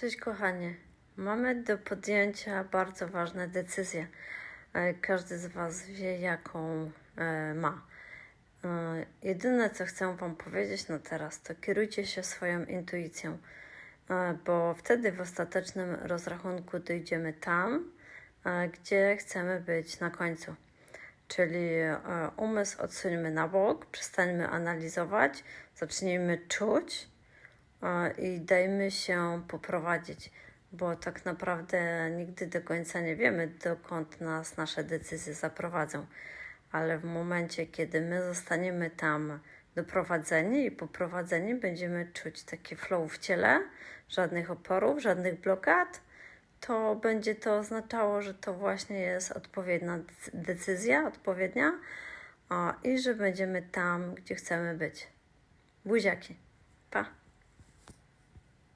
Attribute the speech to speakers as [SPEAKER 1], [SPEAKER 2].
[SPEAKER 1] Cześć kochanie. Mamy do podjęcia bardzo ważne decyzje. E, Każdy z Was wie, jaką e, ma. E, Jedyne, co chcę Wam powiedzieć na teraz, to kierujcie się swoją intuicją, bo wtedy w ostatecznym rozrachunku dojdziemy tam, gdzie chcemy być na końcu. Czyli umysł odsuńmy na bok, przestańmy analizować, zacznijmy czuć i dajmy się poprowadzić, bo tak naprawdę nigdy do końca nie wiemy, dokąd nas nasze decyzje zaprowadzą. Ale w momencie, kiedy my zostaniemy tam doprowadzeni i poprowadzeni, będziemy czuć taki flow w ciele, żadnych oporów, żadnych blokad, to będzie to oznaczało, że to właśnie jest odpowiednia dec- decyzja, odpowiednia i że będziemy tam, gdzie chcemy być. Buziaki. Pa.